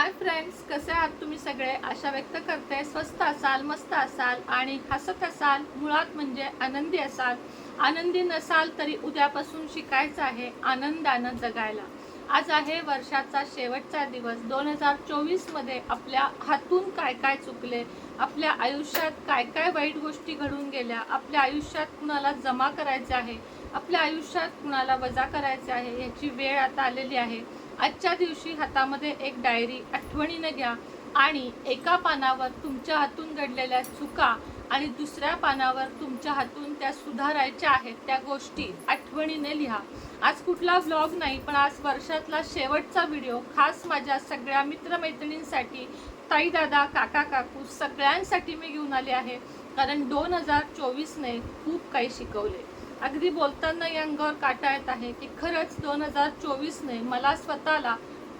Hi friends कसे आहात तुम्ही सगळे? आशा व्यक्त करते. स्वस्त असाल मस्त असाल आणि हसत असाल मुळात म्हणजे आनंदी असाल. आनंदी नसाल तरी उद्यापासून शिकायचं आहे आनंदानं जगायला. आज आहे वर्षाचा शेवटचा दिवस. दोन हजार चोवीसमध्ये आपल्या हातून काय काय चुकले? आपल्या आयुष्यात काय काय वाईट गोष्टी घडून गेल्या? आपल्या आयुष्यात कुणाला जमा करायचे आहे? आपल्या आयुष्यात कुणाला वजा करायचे आहे? याची वेळ आता आलेली आहे. आजच्या दिवशी हातामध्ये एक डायरी आठवणीनं घ्या आणि एका पानावर तुमच्या हातून घडलेल्या चुका आणि दुसऱ्या पानावर तुमच्या हातून त्या सुधारायच्या आहेत त्या गोष्टी आठवणीने लिहा. आज कुठला व्लॉग नाही पण आज वर्षातला शेवटचा व्हिडिओ खास माझ्या सगळ्या मित्रमैत्रिणींसाठी ताईदादा काका काकू सगळ्यांसाठी मी घेऊन आले आहे. कारण दोन हजार चोवीसने खूप काही शिकवले. अगदी बोलताना या अंगावर काटा येत आहे की खरंच दोन हजार चोवीसने मला स्वतःला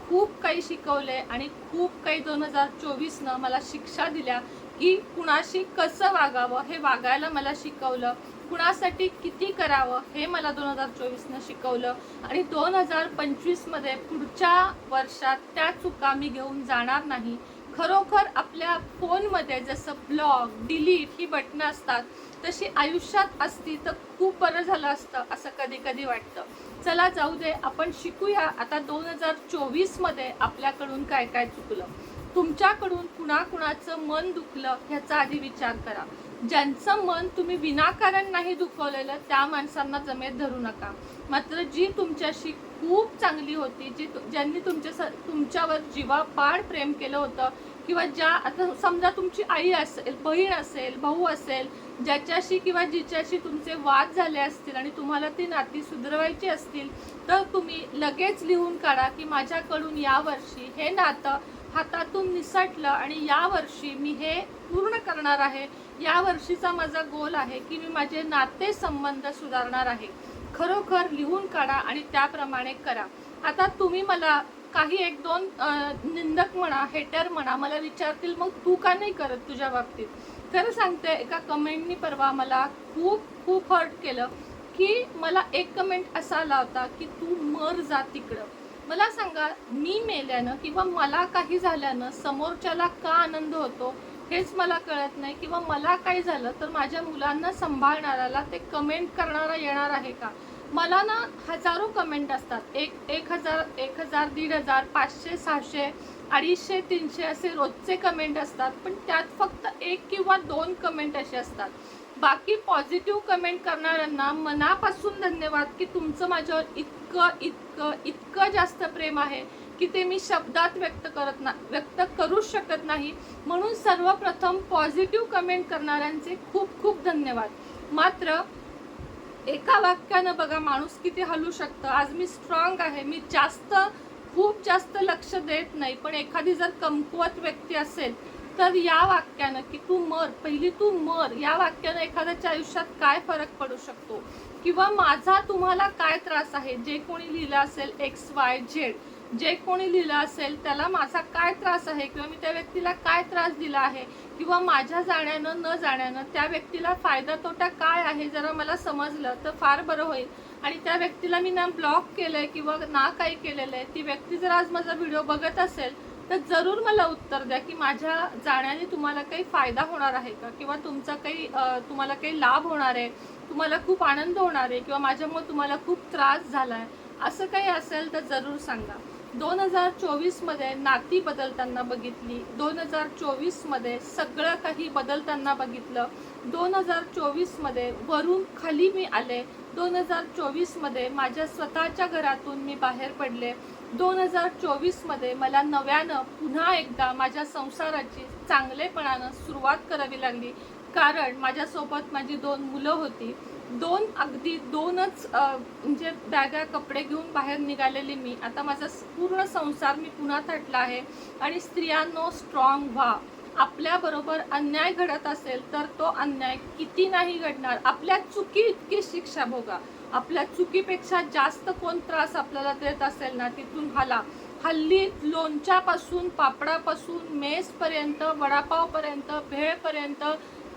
खूप काही शिकवले आणि खूप काही दोन हजार चोवीसनं मला शिक्षा दिल्या की कुणाशी कसं वागावं हे वागायला मला शिकवलं. कुणासाठी किती करावं हे मला दोन हजार चोवीसनं शिकवलं. आणि दोन हजार पंचवीसमध्ये पुढच्या वर्षात त्या चुका मी घेऊन जाणार नाही. खरोखर आपल्या फोनमध्ये जसं ब्लॉग डिलीट ही बटणं असतात तशी आयुष्यात असती तर खूप बरं झालं असतं असं कधी कधी वाटतं. चला जाऊ दे आपण शिकूया. आता दोन हजार चोवीसमध्ये आपल्याकडून काय काय चुकलं? तुमच्याकडून कुणाकुणाचं मन दुखलं ह्याचा आधी विचार करा. ज्यांचं मन तुम्ही विनाकारण नाही दुखवलेलं त्या माणसांना जमेत धरू नका. मात्र जी तुमच्याशी खूप चांगली होती जी ज्यांनी तुमच्या तुमच्यावर तुमच्यावर जीवापाड प्रेम केलं होतं किंवा ज्या आता समजा तुमची आई असेल बहीण असेल भाऊ असेल ज्याच्याशी किंवा जिच्याशी तुमचे वाद झाले असतील आणि तुम्हाला ती नाती सुधरवायची असतील तर तुम्ही लगेच लिहून काढा की माझ्याकडून यावर्षी हे नातं हातातून निसटलं आणि यावर्षी मी हे पूर्ण करणार आहे. यावर्षीचा माझा गोल आहे की मी माझे नाते संबंध सुधारणार आहे. खरोखर लिहून काढा आणि त्याप्रमाणे करा. आता तुम्ही मला काही एक दोन निंदक म्हणा हेटर म्हणा मला विचारतील मग तू का नाही करत तुझ्या बाबतीत? खरं सांगते एका कमेंटनी परवा मला खूप खूप हर्ट केलं की मला एक कमेंट असा आला होता की तू मर जा तिकडं. मला सांगा मी मेल्यानं किंवा मला काही झाल्यानं समोरच्याला का आनंद होतो हेच मला कळत नाही किंवा मला काही झालं तर माझ्या मुलांना सांभाळणाऱ्याला ते कमेंट करणारा येणार आहे का? मला ना हजारो कमेंट असतात. एक एक हजार एक हजार दीड हजार पाचशे सहाशे अडीचशे तीनशे असे रोजचे कमेंट असतात. पण त्यात फक्त एक किंवा दोन कमेंट असे असतात. बाकी पॉझिटिव्ह कमेंट करणाऱ्यांना मनापासून धन्यवाद की तुमचं माझ्यावर इतकं इतकं इतकं जास्त प्रेम आहे की ते मी शब्दात व्यक्त करत ना व्यक्त करूच शकत नाही. म्हणून सर्वप्रथम पॉझिटिव्ह कमेंट करणाऱ्यांचे खूप खूप धन्यवाद. मात्र एका वाक्यानं बघा माणूस किती हलू शकतं. आज मी स्ट्रॉंग आहे. मी जास्त खूप जास्त लक्ष देत नाही. पण एखादी जर कमकुवत व्यक्ती असेल तर या वाक्यानं की तू मर पहिली तू मर या वाक्यानं एखाद्याच्या आयुष्यात काय फरक पडू शकतो? किंवा माझा तुम्हाला काय त्रास आहे? जे कोणी लिहिलं असेल एक्स वाय झेड जे कोणी लिहिलं असेल त्याला माझा काय त्रास आहे किंवा मी त्या व्यक्तीला काय त्रास दिला आहे किंवा माझ्या जाण्यानं न जाण्यानं त्या व्यक्तीला फायदा तोटा काय आहे जरा मला समजलं तर फार बरं होईल. आणि त्या व्यक्तीला मी ना ब्लॉक केलं आहे किंवा ना काही केलेलं आहे ती व्यक्ती जर आज माझा व्हिडिओ बघत असेल तर जरूर मला उत्तर द्या की माझ्या जाण्याने तुम्हाला काही फायदा होणार आहे का? किंवा तुमचा काही तुम्हाला काही लाभ होणार आहे तुम्हाला खूप आनंद होणार आहे किंवा माझ्यामुळे तुम्हाला खूप त्रास झाला आहे असं काही असेल तर जरूर सांगा. दोन हजार चोवीसमध्ये नाती बदलताना बघितली. दोन हजार चोवीसमध्ये सगळं काही बदलताना बघितलं. दोन हजार चोवीसमध्ये वरून खाली मी आले. दोन हजार चोवीसमध्ये माझ्या स्वतःच्या घरातून मी बाहेर पडले. दोन हजार चोवीसमध्ये मला नव्यानं पुन्हा एकदा माझ्या संसाराची चांगलेपणानं सुरुवात करावी लागली. कारण माझ्यासोबत माझी दोन मुलं होती. दोन अगदी दोनच म्हणजे बॅगा कपडे घेऊन बाहेर निघालेली मी. आता माझा पूर्ण संसार मी पुन्हा थाटला आहे. आणि स्त्रियांनो स्ट्रॉंग व्हा. आपल्याबरोबर अन्याय घडत असेल तर तो अन्याय किती नाही घडणार. आपल्या चुकी इतकी शिक्षा भोगा. आपल्या चुकीपेक्षा जास्त कोण त्रास आपल्याला देत असेल ना तिथून हला. हल्ली लोणच्यापासून पापडापासून मेसपर्यंत वडापावपर्यंत भेळपर्यंत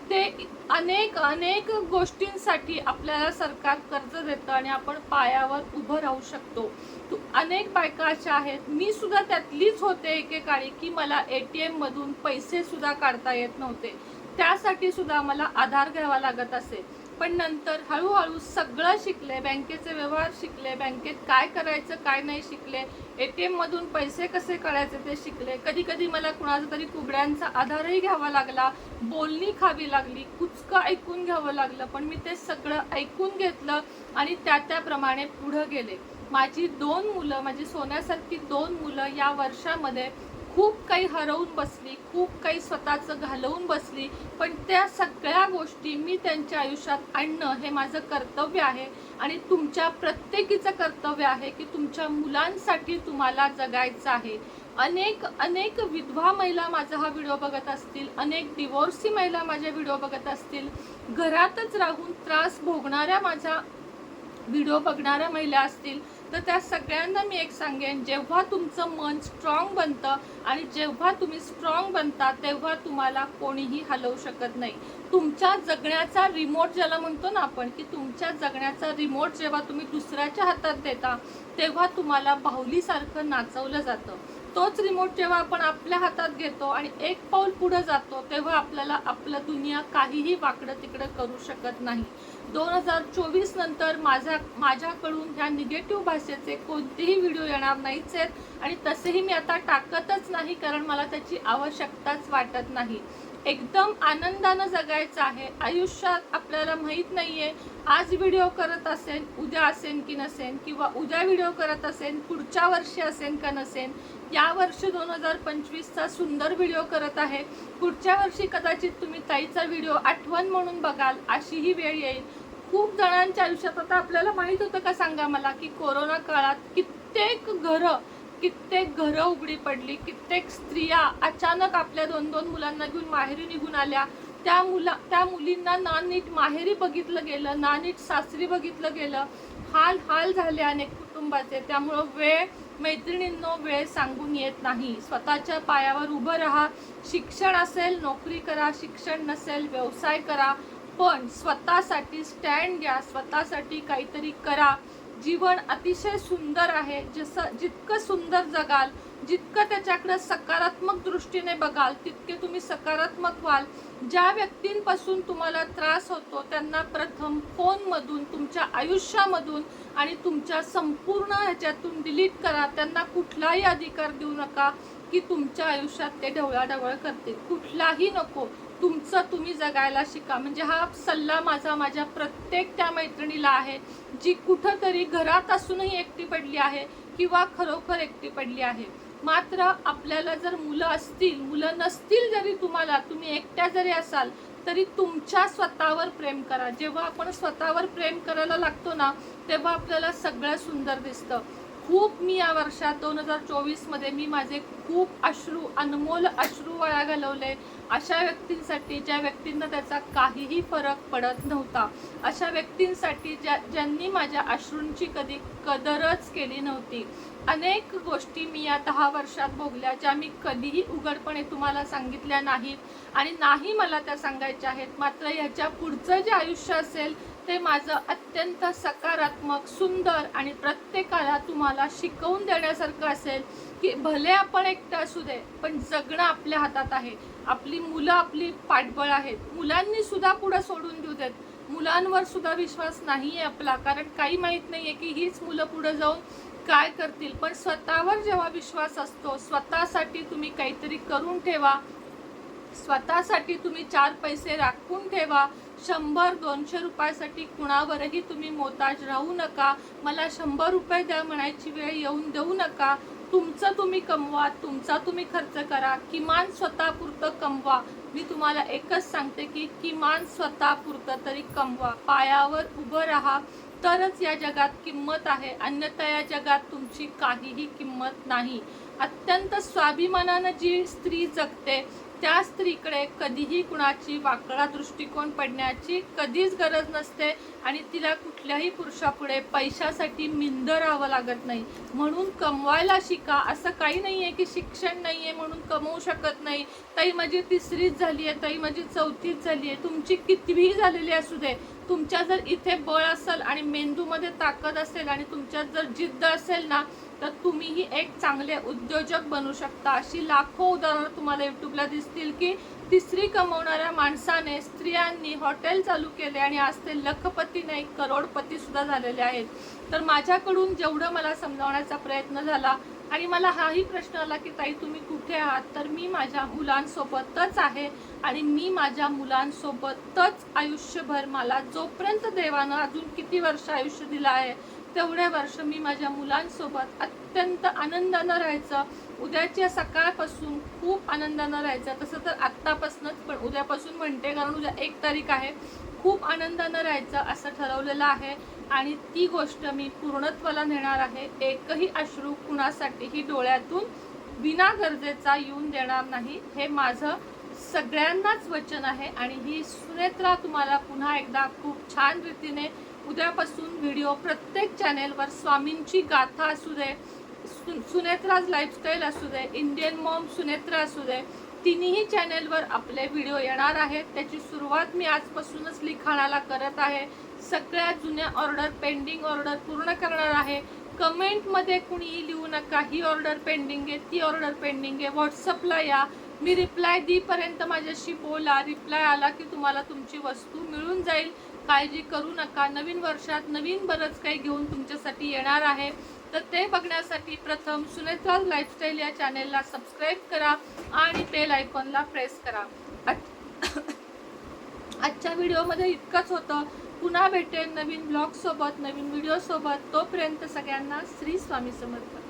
ते अनेक अनेक गोष्टींसाठी आपल्याला सरकार कर्ज देतं आणि आपण पायावर उभं राहू शकतो. तू अनेक बायका अशा आहेत. मी सुद्धा त्यातलीच होते एकेकाळी की मला ए टी एममधून पैसेसुद्धा पैसे सुद्धा काढता येत नव्हते. त्यासाठी सुद्धा मला आधार घ्यावा लागत असे. पण नंतर हळूहळू सगळं शिकले बँकेचे व्यवहार शिकले बँकेत काय करायचं काय नाही शिकले ए टी एममधून पैसे कसे काढायचे ते शिकले. कधी कधी मला कुणाचा तरी कुबड्यांचा आधारही घ्यावा लागला बोलणी खावी लागली कुचकं ऐकून घ्यावं लागलं पण मी ते सगळं ऐकून घेतलं आणि त्या त्याप्रमाणे पुढं गेले. माझी दोन मुलं माझी सोन्यासारखी दोन मुलं या वर्षामध्ये खूप काही हरवून बसली खूप काही स्वतःचं घालवून बसली. पण त्या सगळ्या गोष्टी मी त्यांच्या आयुष्यात आणणं हे माझं कर्तव्य आहे. आणि तुमच्या प्रत्येकीचं कर्तव्य आहे की तुमच्या मुलांसाठी तुम्हाला जगायचं आहे. अनेक अनेक विधवा महिला माझा हा व्हिडिओ बघत असतील. अनेक डिवोर्सी महिला माझे व्हिडिओ बघत असतील. घरातच राहून त्रास भोगणाऱ्या माझ्या व्हिडिओ बघणाऱ्या महिला असतील. तर त्या सगळ्यांना मी एक सांगेन जेव्हा तुमचं मन स्ट्रॉंग बनतं आणि जेव्हा तुम्ही स्ट्रॉंग बनता तेव्हा तुम्हाला कोणीही हलवू शकत नाही. तुमच्या जगण्याचा रिमोट ज्याला म्हणतो ना आपण की तुमच्या जगण्याचा रिमोट जेव्हा तुम्ही दुसऱ्याच्या हातात देता तेव्हा तुम्हाला बाहुलीसारखं नाचवलं जातं. तोच रिमोट जेव्हा आपण आपल्या हातात घेतो आणि एक पाऊल पुढे जातो तेव्हा आपल्याला आपलं दुनिया काहीही वाकडं तिकडं करू शकत नाही. दोन हजार चोवीस नंतर माझ्या माझ्याकडून ह्या निगेटिव्ह भाषेचे कोणतेही व्हिडिओ येणार नाहीच आहेत आणि तसेही मी आता टाकतच नाही कारण मला त्याची आवश्यकताच वाटत नाही. एकदम आनंदानं जगायचं आहे. आयुष्यात आपल्याला माहीत नाही आहे आज व्हिडिओ करत असेन उद्या असेन की नसेन किंवा उद्या व्हिडिओ करत असेन पुढच्या वर्षी असेन का नसेन या वर्षी दोन हजार पंचवीसचा सुंदर व्हिडिओ करत आहे. पुढच्या वर्षी कदाचित तुम्ही ताईचा व्हिडिओ आठवण म्हणून बघाल अशीही वेळ येईल. खूप जणांच्या आयुष्यात आता आपल्याला माहीत होतं का सांगा मला की कोरोना काळात कित्येक घरं कित्येक घरं उघडी पडली कित्येक स्त्रिया अचानक आपल्या दोन दोन मुलांना घेऊन माहेरी निघून आल्या. त्या मुला त्या मुलींना ना नीट माहेरी बघितलं गेलं ना नीट सासरी बघितलं गेलं. हाल हाल झाले अनेक कुटुंबाचे. त्यामुळं वेळ मैत्रिणींनो वेळ सांगून येत नाही. स्वतःच्या पायावर उभं राहा. शिक्षण असेल नोकरी करा. शिक्षण नसेल व्यवसाय करा. पण स्वतःसाठी स्टँड घ्या. स्वतःसाठी काहीतरी करा. जीवन अतिशय सुंदर आहे. जसं जितकं सुंदर जगाल जितकं त्याच्याकडे सकारात्मक दृष्टीने बघाल तितके तुम्ही सकारात्मक व्हाल. ज्या व्यक्तींपासून तुम्हाला त्रास होतो त्यांना प्रथम फोनमधून तुमच्या आयुष्यामधून आणि तुमच्या संपूर्ण ह्याच्यातून डिलीट करा. त्यांना कुठलाही अधिकार देऊ नका की तुमच्या आयुष्यात ते ढवळाढवळ करतील. कुठलाही नको. तुमचं तुम्ही जगायला शिका. म्हणजे हा सल्ला माझा माझ्या प्रत्येक त्या मैत्रिणीला आहे. जी कुठंतरी घरात असूनही एकटी पडली आहे किंवा खरोखर एकटी पडली आहे. मात्र आपल्याला जर मुलं असतील मुलं नसतील जरी तुम्हाला तुम्ही एकट्या जरी असाल तरी तुमच्या स्वतःवर प्रेम करा. जेव्हा आपण स्वतःवर प्रेम करायला लागतो ना तेव्हा आपल्याला सगळं सुंदर दिसतं. खूप मी या वर्षात दोन हजार चोवीसमध्ये मी माझे खूप अश्रू अनमोल अश्रू वाया घालवले. अशा व्यक्तींसाठी ज्या व्यक्तींना त्याचा काहीही फरक पडत नव्हता अशा व्यक्तींसाठी ज्या ज्यांनी माझ्या अश्रूंची कधी कदरच केली नव्हती. अनेक गोष्टी मी या दहा वर्षात भोगल्या ज्या मी कधीही उघडपणे तुम्हाला सांगितल्या नाहीत. आणि नाही मला त्या सांगायच्या आहेत मात्र ह्याच्या पुढचं जे आयुष्य असेल ते माझं अत्यंत सकारात्मक सुंदर आणि प्रत्येकाला तुम्हाला शिकवून देण्यासारखं असेल की भले आपण एकटं असू दे पण जगणं आपल्या हातात आहे. आपली मुलं आपली पाठबळ आहेत. मुलांनी सुद्धा पुढं सोडून देऊ देत. मुलांवर सुद्धा विश्वास नाही आहे आपला कारण काही माहीत नाही आहे की हीच मुलं पुढं जाऊन काय करतील. पण स्वतःवर जेव्हा विश्वास असतो स्वतःसाठी तुम्ही काहीतरी करून ठेवा. स्वतःसाठी तुम्ही चार पैसे राखून ठेवा. शंभर दोनशे रुपयासाठी कुणावरही तुम्ही मोताज राहू नका. मला शंभर रुपये द्या म्हणायची वेळ येऊन देऊ नका. तुमचं तुम्ही कमवा तुमचा तुम्ही खर्च करा. किमान स्वतःपुरतं कमवा. मी तुम्हाला एकच सांगते की किमान स्वतःपुरतं तरी कमवा. पायावर उभं राहा. तरच या जगात किंमत आहे. अन्यथा या जगात तुमची काहीही किंमत नाही. अत्यंत स्वाभिमानानं जी स्त्री जगते त्या स्त्रीकडे कधीही कुणाची वाकडा दृष्टिकोन पडण्याची कधीच गरज नसते आणि तिला कुठल्याही पुरुषापुढे पैशासाठी मिंद राहावं लागत नाही. म्हणून कमवायला शिका. असं काही नाही आहे की शिक्षण नाही आहे म्हणून कमवू शकत नाही. ताई माझी तिसरीच झाली आहे ताई माझी चौथीच झाली आहे तुमची कितवीही झालेली असू दे. तुमच्या जर इथे बळ असेल आणि मेंदूमध्ये ताकद असेल आणि तुमच्यात जर जिद्द असेल ना तर तुम्हीही एक चांगले उद्योजक बनू शकता. अशी लाखो उदाहरणं तुम्हाला यूट्यूबला दिसतील की तिसरी कमवणाऱ्या माणसाने स्त्रियांनी हॉटेल चालू केले आणि आज ते लखपती नाही करोडपती सुद्धा झालेले आहेत. तर माझ्याकडून जेवढं मला समजावण्याचा प्रयत्न झाला आणि मला हाही प्रश्न आला की ताई तुम्ही कुठे आहात? तर मी माझ्या मुलांसोबतच आहे आणि मी माझ्या मुलांसोबतच आयुष्यभर मला जोपर्यंत देवानं अजून किती वर्ष आयुष्य दिलं आहे तेवढे वर्ष मी माझ्या मुलांसोबत अत्यंत आनंदानं राहायचं. उद्याच्या सकाळपासून खूप आनंदानं राहायचं. तसं तर आत्तापासूनच पण उद्यापासून म्हणते कारण उद्या एक तारीख आहे. खूप आनंदानं राहायचं असं ठरवलेलं आहे. आणि ती गोष्ट मी पूर्णत्वाला नेणार आहे. एकही अश्रू कुणासाठीही डोळ्यातून विना गरजेचा येऊन देणार नाही. हे माझं सगळ्यांनाच वचन आहे. आणि ही सुनेत्रा तुम्हाला पुन्हा एकदा खूप छान रीतीने उद्यापासून व्हिडिओ प्रत्येक चॅनेलवर स्वामींची गाथा असू दे सुनेत्राज लाईफस्टाईल असू दे इंडियन मॉम सुनेत्रा असू दे तिन्ही चॅनेलवर आपले व्हिडिओ येणार आहेत. त्याची सुरुवात मी आजपासूनच लिखाणाला करत आहे. सगळ्या जुन्या ऑर्डर पेंडिंग ऑर्डर पूर्ण करणार आहे. कमेंटमध्ये कुणीही लिहू नका ही ऑर्डर पेंडिंग आहे ती ऑर्डर पेंडिंग आहे. व्हॉट्सअपला या. मी रिप्लाय देईपर्यंत माझ्याशी बोला. रिप्लाय आला की तुम्हाला तुमची वस्तू मिळून जाईल. काळजी करू नका. नवीन वर्षात नवीन बरंच काही घेऊन तुमच्यासाठी येणार आहे. तर ते बघण्यासाठी प्रथम सुनेत्रा लाईफस्टाईल या चॅनेलला सबस्क्राईब करा आणि बेल आयकॉनला प्रेस करा. आजच्या व्हिडिओमध्ये इतकंच होतं. पुन्हा भेटेन नवीन ब्लॉगसोबत नवीन व्हिडिओसोबत तोपर्यंत सगळ्यांना श्री स्वामी समर्थ.